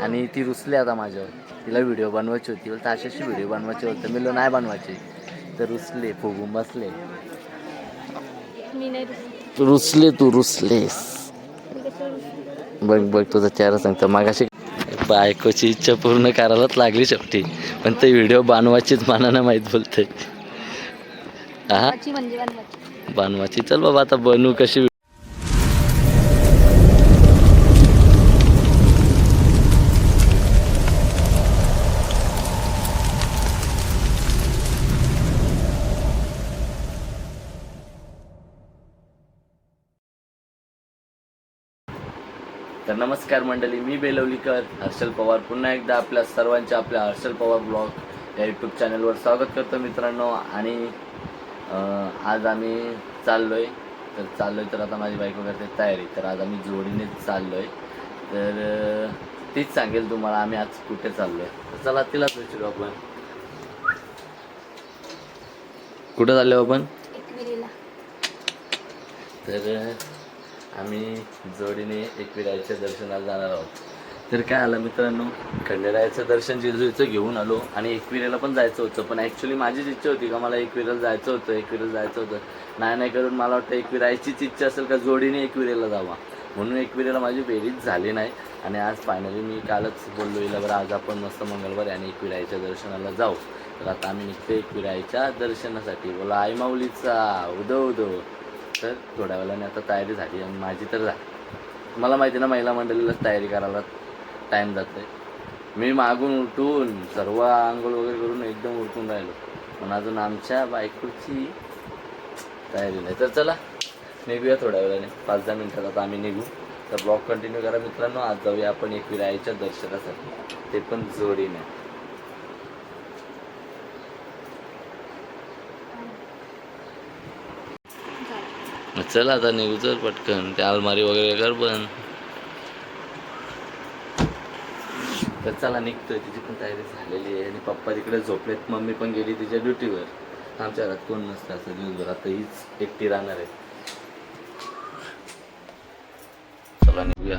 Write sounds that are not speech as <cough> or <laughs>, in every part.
आणि ती रुसली आता माझ्यावर. तिला व्हिडिओ बनवायची होती. बोलते अशी व्हिडिओ बनवायची होतं. मी नाही बनवायची. तर रुसले फुगून बसले. मी नाही रुसली. तू रुसलेस? बघ बघ तुझा चेहरा सांगतो. मागाशी बायकोची इच्छा पूर्ण करायलाच लागली शेवटी. पण ते व्हिडिओ बनवायचीच मनानं माहीत बोलते. हा? म्हणजे चल बाबा आता बनवू कशी तर नमस्कार मंडळी मी बेलवलीकर हर्षल पवार. पुन्हा एकदा आपल्या सर्वांच्या आपल्या हर्षल पवार ब्लॉग या यूट्यूब चॅनलवर स्वागत करतो मित्रांनो. आणि आज आम्ही चाललोय. तर चाललोय तर आता माझी बायको करते तयारी. तर आज आम्ही जोडीनेच चाललोय. तर अं, तीच सांगेल तुम्हाला आम्ही आज कुठे चाललोय. तर चला तिलाच विचारू आपण. कुठं चाललो आपण? तर आम्ही जोडीने एकविरायच्या दर्शनाला जाणार आहोत. तर काय आलं मित्रांनो? खंडेरायाचं दर्शन जेजुरीचं घेऊन आलो आणि एकविरेला पण जायचं होतं. पण ॲक्च्युली माझीच इच्छा होती का मला एकविरेला जायचं होतं एकविरेला जायचं होतं. नाही नाही करून मला वाटतं एकविरायचीच इच्छा असेल का जोडीने एकविरेला जावा. म्हणून एकविरेला माझी बेरीज झाली नाही. आणि आज फायनली मी कालच बोललो येईल बरं आज आपण मस्त मंगळवार आणि एकविरायच्या दर्शनाला जाऊ. तर आता आम्ही निघतो एकविरायच्या दर्शनासाठी. बोला आई माऊलीचा उदो उदो तर थोड्या वेळाने आता तयारी झाली आणि माझी तर झाली. मला माहिती ना महिला मंडळीलाच तयारी करायला टाईम जातो आहे मी मागून उठून सर्व आंघोळ वगैरे करून एकदम उठून राहिलो. पण अजून आमच्या बायकोची तयारी नाही. तर चला निघूया थोड्या वेळाने. पाच दहा मिनिटात आता आम्ही निघू. तर ब्लॉग कंटिन्यू करा मित्रांनो. आज जाऊया आपण एक विरायच्या दर्शनासाठी. ते पण जोडीने. चल आता निघू चल पटकन. ते अलमारी वगैरे कर पण. तर चला निघतोय. तिची पण तयारी झालेली आहे. आणि पप्पा तिकडे झोपलेत. मम्मी पण गेली तिच्या ड्युटीवर. आमच्या घरात कोण नसतं असं दिवसभर. आता हीच एकटी राहणार आहे. चला निघूया.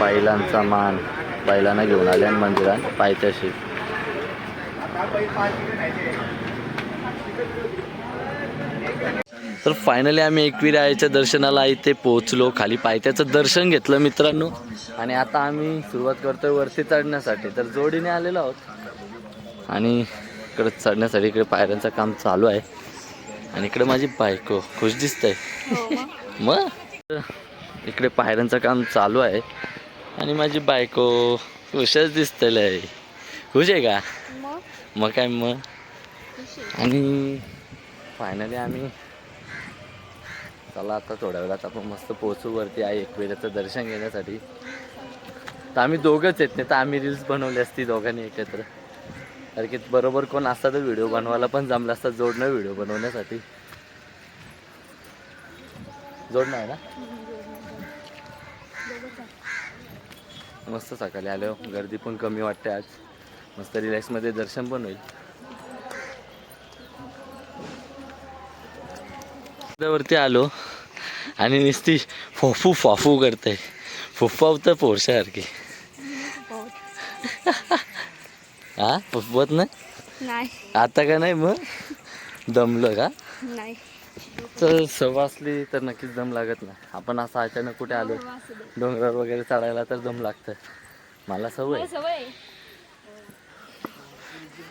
बैलांचा मान. बैलांना घेऊन आले आणि मंदिरात पायथ्याशी. तर फायनली आम्ही एकविरायाच्या दर्शनाला इथे पोहोचलो. खाली पायथ्याचं दर्शन घेतलं मित्रांनो. आणि आता आम्ही सुरुवात करतोय वरती चढण्यासाठी. तर जोडीने आलेलो आहोत. आणि इकडे चढण्यासाठी इकडे पायऱ्यांचं काम चालू आहे. आणि इकडे माझी बायको. खुश दिसतंय. हो मग. इकडे पायऱ्यांचं काम चालू आहे. आणि माझी बायको खुशच दिसतलंय खुश आहे का? मग? काय मग? आहे. आणि फायनली आम्ही चला आता थोड्या वेळात आपण मस्त पोहोचू वरती आहे एकविराचं दर्शन घेण्यासाठी. तर आम्ही दोघंच आहेत नाही तर आम्ही रील्स बनवली असती दोघांनी एकत्र. कारण की बरोबर कोण असता तर व्हिडिओ बनवायला पण जमला असता जोडणं व्हिडिओ बनवण्यासाठी. जोडणं आहे ना? मस्त सकाळी आलो. गर्दी पण कमी वाटते आज. मस्त रिलॅक्समध्ये दर्शन पण होईल. वरती आलो आणि नुसती फोफू फाफू करते फुफावतं पोरशासारखी हा? फुफवत नाही? नाही. आता का नाही मग? दमलं का? नाही. तर सवय असली तर नक्कीच दम लागत नाही. आपण असं अचानक कुठे आलो डोंगरावर वगैरे चढायला तर दम लागतं. मला सवय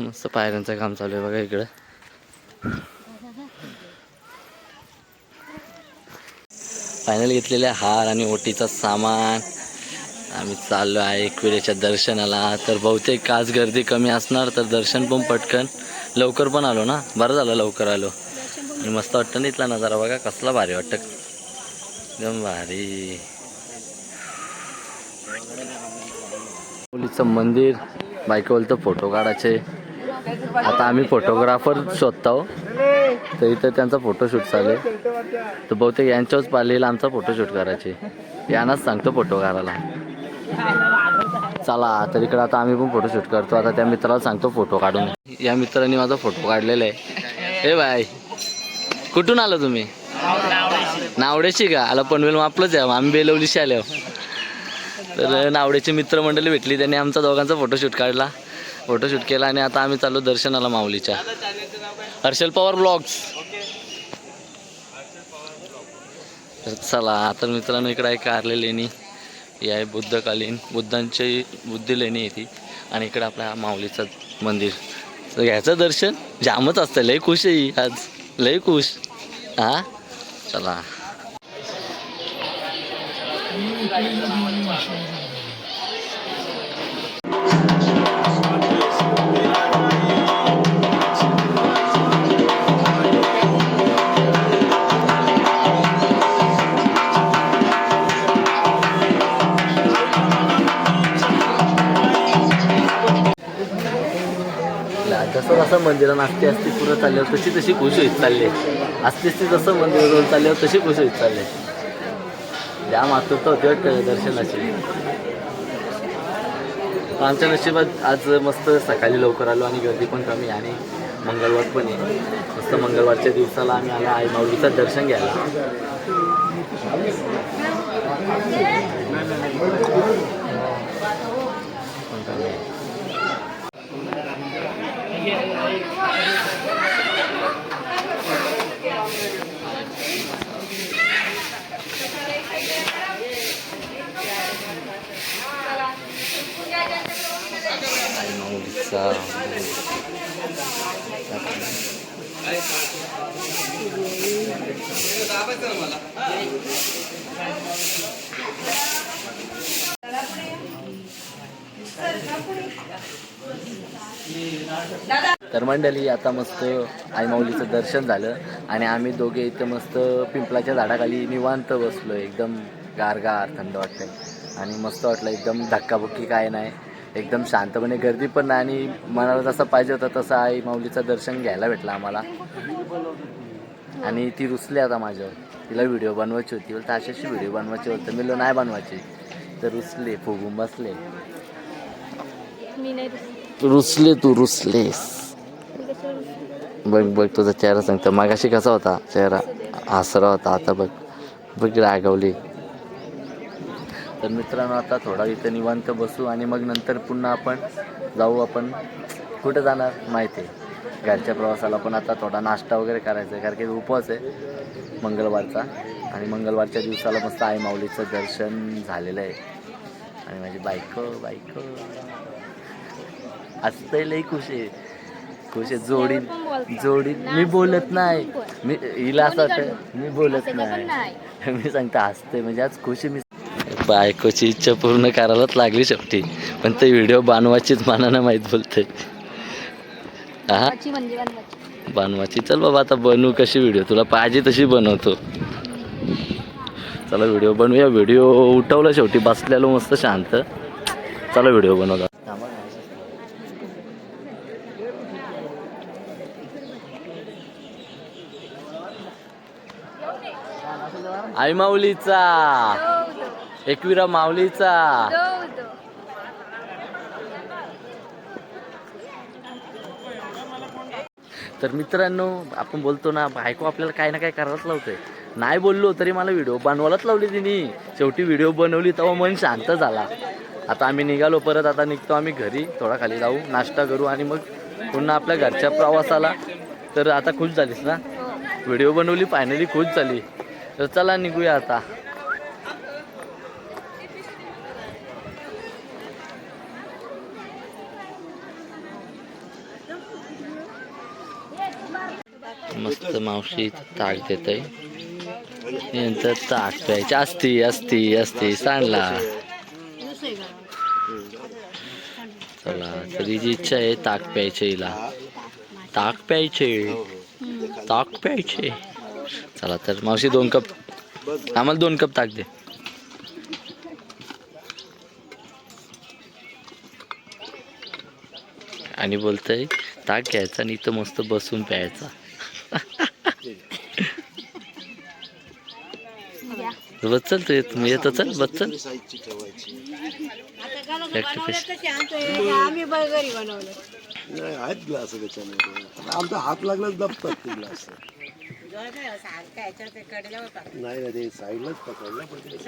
मस्त पायऱ्यांचं काम चालू आहे बघा इकडं. फायनल घेतलेले हार आणि ओटीचं सामान. आम्ही चाललो आहे एकविरेच्या दर्शनाला. तर बहुतेक आज गर्दी कमी असणार तर दर्शन पण पटकन. लवकर पण आलो ना? बरं झालं लवकर आलो. आणि मस्त वाटतं ना इथला नजारा बघा कसला भारी वाटतं. एकदम भारी. मुलीचं मंदिर बायको बोलतं फोटो काढायचे. आता आम्ही फोटोग्राफर शोधतो. तर इथं त्यांचा फोटोशूट चालू आहे. तर बहुतेक यांच्याच पालेला आमचा फोटोशूट करायचे. यांनाच सांगतो फोटो काढायला. चला तर इकडं आता आम्ही पण फोटोशूट करतो. आता त्या मित्राला सांगतो फोटो काढून. या मित्राने माझा फोटो काढलेला आहे. हे बाय कुठून आला तुम्ही? नावड्याची का? आला पनवेल मापलंच आहे. आम्ही बेलवलीशी आल्या तर नावड्याची मित्रमंडळी भेटली. त्यांनी आमचा दोघांचा फोटोशूट काढला. फोटोशूट केला आणि आता आम्ही चाललो दर्शनाला माऊलीच्या. हर्षल पवार ब्लॉग्स. तर चला आता मित्रांनो इकडं आहे कारले लेणी. ही आहे बुद्धकालीन. बुद्धांची बुद्धी लेणी आहे ती. आणि इकडं आपल्या माऊलीचं मंदिर. तर घ्यायचं दर्शन? जामच असतं. लय खुश आहे आज. लय खुश. हा चला जसं जसं मंदिरात आस्ते पुरं चालल्यावर तशी तशी खुश होत चालले. आस्ती असते जसं मंदिराजवळ चालल्यावर तशी खुश होत चालले. त्या आतुरता होती वाटतं दर्शनाची. आमच्या नशिबात आज मस्त सकाळी लवकर आलो आणि गर्दी पण कमी आणि मंगळवार पण आहे. मस्त मंगळवारच्या दिवसाला आम्ही आलो आई माऊलीचं दर्शन घ्यायला. तर मंडळी आता मस्त आई माऊलीचं दर्शन झालं आणि आम्ही दोघे इथं मस्त पिंपलाच्या झाडाखाली निवांत बसलो. एकदम गारगार थंड वाटतंय. आणि मस्त वाटलं एकदम धक्काबुक्की काय नाही. एकदम शांतपणे गर्दी पण नाही आणि मनाला जसं पाहिजे होतं तसं आई माऊलीचं दर्शन घ्यायला भेटलं आम्हाला. आणि ती रुसली आता माझ्यावर. तिला व्हिडिओ बनवायची होती. बोलते अशी व्हिडिओ बनवायची होतं मी नाही बनवायची. तर रुसले फुगून बसले. मी नाही रुसली. तू रुसलेस? बघ बघ तुझा चेहरा सांगतो मागाशी कसा होता चेहरा? हसरा होता. आता बघ बघ रागवली तर मित्रांनो आता थोडा इथं निवांत बसू आणि मग नंतर पुन्हा आपण जाऊ आपण कुठं जाणार माहिती आहे. घरच्या प्रवासाला पण आता थोडा नाश्ता वगैरे करायचा आहे कारण की उपवास आहे मंगळवारचा. आणि मंगळवारच्या दिवसाला मस्त आई माऊलीचं दर्शन झालेलं आहे. आणि माझी बायको बायको. असं लई खुशी आहे. खुश आहे. जोडी. जोडी मी बोलत नाही. मी हिला असं वाटतं मी बोलत नाही. <laughs> मी सांगतो हसते. म्हणजे आज खुशी मी. बायकोची इच्छा पूर्ण करायलाच लागली शेवटी. पण ते व्हिडिओ बनवायचीच मनानं माहीत बोलते. हा म्हणजे बनवायची चल बाबा आता बनवू कशी व्हिडिओ? तुला पाहिजे तशी बनवतो. चला व्हिडिओ बनवूया. व्हिडिओ उठवला शेवटी. बसलेलो मस्त शांत. चला व्हिडिओ बनवला आई माऊलीचा एकविरा माऊलीचा. तर मित्रांनो आपण बोलतो ना बायको आपल्याला काही ना काय करायलाच लावते. नाही बोललो तरी मला व्हिडिओ बनवायलाच लावली तिने. शेवटी व्हिडिओ बनवली तेव्हा मन शांत झाला. आता आम्ही निघालो परत आता निघतो आम्ही घरी. थोडा खाली जाऊ नाश्ता करू आणि मग पुन्हा आपल्या घरच्या प्रवासाला. तर आता खुश झालीस ना? व्हिडिओ बनवली फायनली खुश झाली. तर चला निघूया आता. मस्त मावशी ताक देत आहे नंतर ताक प्यायची. असती असती असती. सांडला. चला तरी जी इच्छा आहे ताक प्यायचे हिला. ताक प्यायचे. ताक प्यायचे. चला तर मावशी दोन कप आम्हाला दोन कप ताक दे. आणि बोलतय ताक घ्यायचा आणि इथं मस्त बसून प्यायचा. बस चल तू येत येत चल बस चल. आहेत ग्लास आमचा हात लागला दबतात ते ग्लास. नाही ना ते साईडलाच पकडला पण ते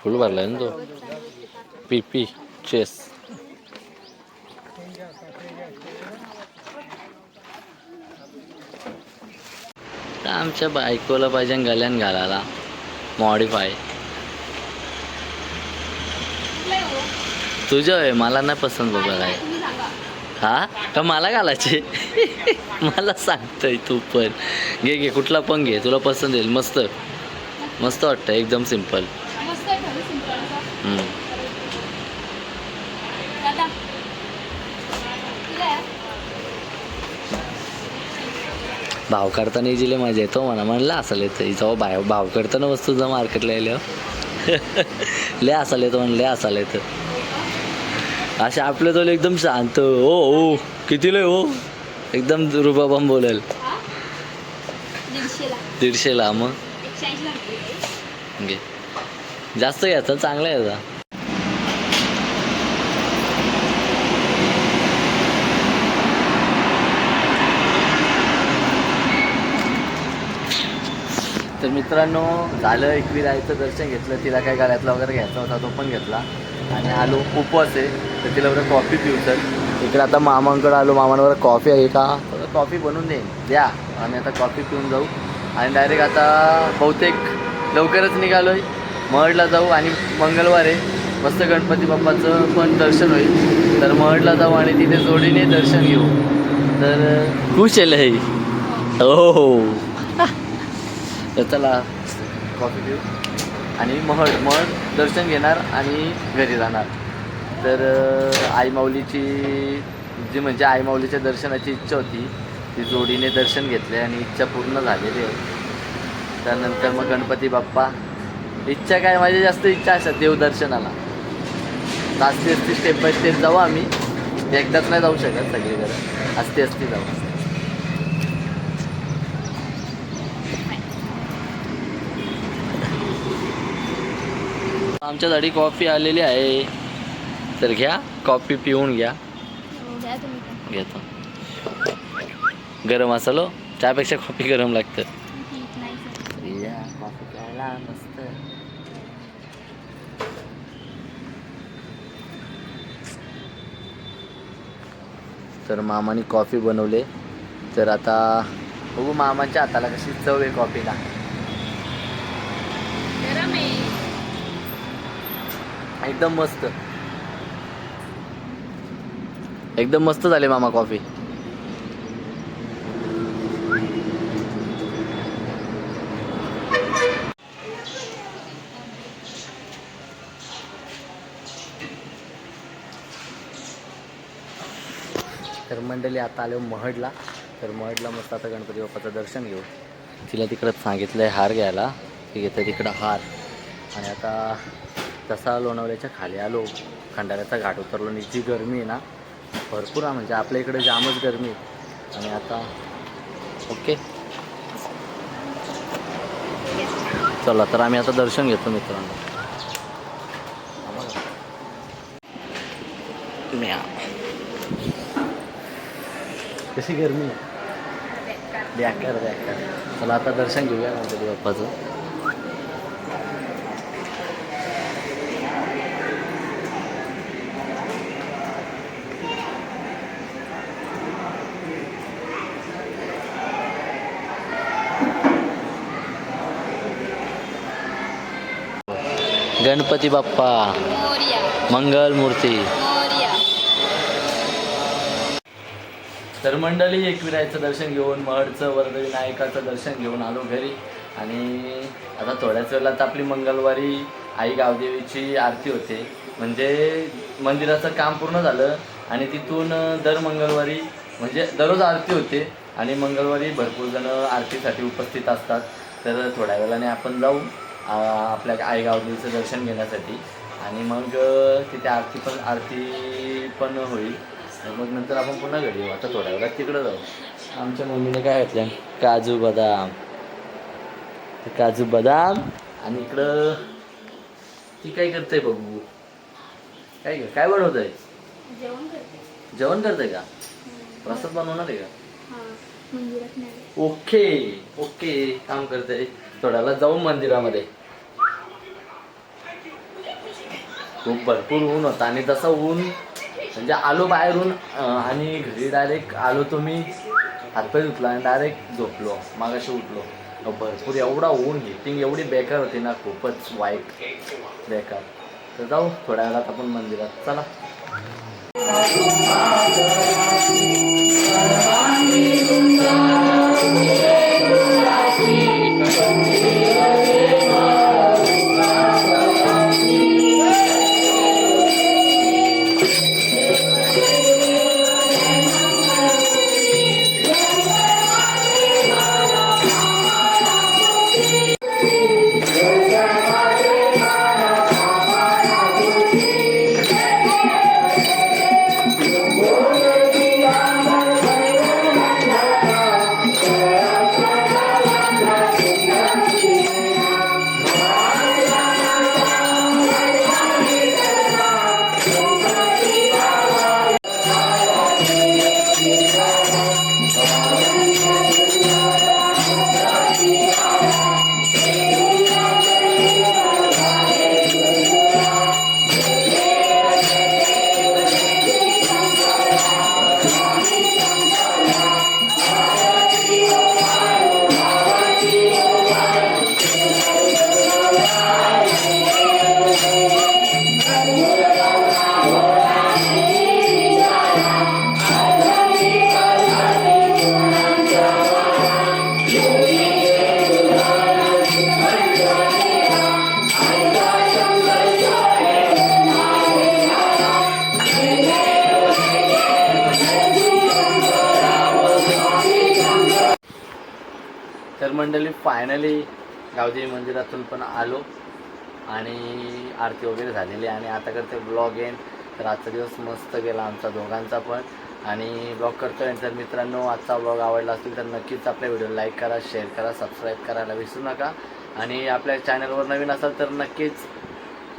फुल भरलाय ना तो. पी पी चेस. आमच्या बायकोला पाहिजे गल्यान घालायला. मॉडिफाय तुझं आहे मला नाही पसंत बघायला हा? का मला घालायचे? मला सांगतोय तू पण. घे घे कुठला पण घे. तुला पसंत येईल. मस्त. मस्त वाटतं. एकदम सिंपल? भाव करताना जिले मजा येतो म्हणा. म्हणलं असाल येतं. जेव्हा भाव भाव करताना वस्तू जर मार्केटला आल्यावर <laughs> लय असाल येतो म्हणलं. लय असाल येतं. असे आपले तो एकदम शांत हो हो. किती लय हो. एकदम रुबाबम बोलेल? दीडशेला. मग? घे. जास्त घ्यायचा चांगला याचा तर मित्रांनो झालं एकविरायचं दर्शन घेतलं. तिला काय गळ्यातला वगैरे घ्यायचा होता तो पण घेतला. आणि आलो उपवास आहे. तर तिला बरं कॉफी पिऊ सर इकडे आता मामांकडे आलो. मामांवर कॉफी आहे का? कॉफी बनवून दे. द्या. आणि आता कॉफी पिऊन जाऊ. आणि डायरेक्ट आता बहुतेक लवकरच निघालो आहे महडला जाऊ आणि मंगळवार आहे. मस्त गणपती बाप्पाचं पण दर्शन होईल. तर महडला जाऊ आणि तिथे जोडीने दर्शन घेऊ. तर खुश आहे हे हो हो. तर चला कॉफी पिऊ. आणि महड महड दर्शन घेणार आणि घरी जाणार. तर आईमाऊलीची आई माऊलीची जी म्हणजे आई माऊलीच्या दर्शनाची इच्छा होती ती जोडीने दर्शन घेतले आणि इच्छा पूर्ण झालेली आहे. त्यानंतर मग गणपती बाप्पा. इच्छा काय? माझी जास्त इच्छा असतात देवदर्शनाला असती असती स्टेप बाय स्टेप जाऊ आम्ही. एकदाच नाही जाऊ शकत सगळीकडे. असती असती जाऊ. आमच्यासाठी कॉफी आलेली आहे. तर घ्या कॉफी पिऊन घ्या. हो. घेतो. गरम असालो त्यापेक्षा कॉफी गरम लागतं. कॉफी प्यायला मस्त. तर मामाने कॉफी बनवले. तर आता बघू मामाच्या हाताला कशी चव आहे कॉफीला गरम आहे एकदम मस्त. एकदम मस्त झाले मामा कॉफी. तर मंडळी आता आलो महडला. तर महडला मस्त आता गणपती बाप्पाचं दर्शन घेऊ. तिला तिकडं सांगितलं आहे हार घ्यायला. ती घेते तिकडं हार. आणि आता तसा लोणावळ्याच्या खाली आलो खंडाऱ्याचा घाट उतरलो आणि जी गरमी आहे ना भरपूर आहे. म्हणजे आपल्या इकडे जामच गरमी आणि आता ओके. चला तर आम्ही आता दर्शन घेतो मित्रांनो. कशी गरमी आहे? चला आता दर्शन घेऊया. माझ्या बाप्पाचं गणपती बाप्पा. मंगल मूर्ती. तर मंडळी एकविरायचं दर्शन घेऊन महडचं वरदविनायकाचं दर्शन घेऊन आलो घरी. आणि आता थोड्याच वेळात आपली मंगळवारी आई गावदेवीची आरती होते. म्हणजे मंदिराचं काम पूर्ण झालं आणि तिथून दर मंगळवारी म्हणजे दररोज आरती होते. आणि मंगळवारी भरपूर जण आरतीसाठी उपस्थित असतात. तर थोड्या वेळाने आपण जाऊ. आपल्या आई गावदेवीचं दर्शन घेण्यासाठी. आणि मग तिथे आरती पण आरती पण होईल. मग नंतर आपण पुन्हा घरी येऊ. आता थोड्या वेळात तिकडं जाऊ. आमच्या मम्मीने काय घातलं? काजू बदाम. ते काजू बदाम. आणि इकडं ती काय करते बघू? काय ग- काय बनवत आहे जेवण करते. जेवण करते का? प्रसाद बनवणार आहे का? हा मंदिरात नाही. Okay okay. काम करते थोड्याला जाऊ मंदिरामध्ये. खूप भरपूर ऊन होता आणि तसं ऊन म्हणजे आलो बाहेरून आणि घरी डायरेक्ट आलो तो मी हातपाय धुतला आणि डायरेक्ट झोपलो. मागाशी उठलो. भरपूर एवढा ऊन हिटिंग एवढी बेकार होती ना खूपच वाईट. बेकार. तर जाऊ थोड्या वेळात आपण मंदिरात. चला. मंडळी फायनली गावदेवी मंदिरातून पण आलो आणि आरती वगैरे झालेली आणि आता करते ब्लॉग येईन. तर आजचा दिवस मस्त गेला आमचा दोघांचा पण. आणि ब्लॉग करतोय तर मित्रांनो आजचा ब्लॉग आवडला असेल तर नक्कीच आपल्या व्हिडिओ लाईक करा शेअर करा सबस्क्राईब करायला विसरू नका. आणि आपल्या चॅनलवर नवीन असाल तर नक्कीच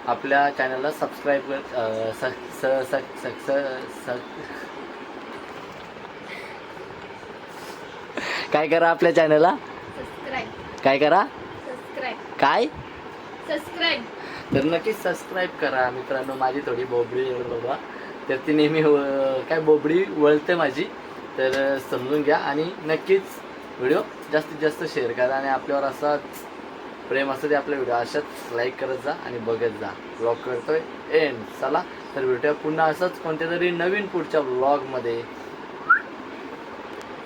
आपल्या चॅनलला सबस्क्राईब कर स स स स स काय करा आपल्या चॅनलला काय करा? काय? सबस्क्राईब तर नक्कीच सबस्क्राईब करा मित्रांनो माझी थोडी बोबडी बाबा तर ती नेहमी काय बोबडी वळते माझी. तर समजून घ्या आणि नक्कीच व्हिडिओ जास्तीत जास्त शेअर करा आणि आपल्यावर असाच प्रेम असं ते आपल्या व्हिडिओ अशाच लाईक करत जा आणि बघत जा. ब्लॉग करतोय एंड चला तर भेटूया पुन्हा असंच कोणत्या तरी नवीन पुढच्या ब्लॉगमध्ये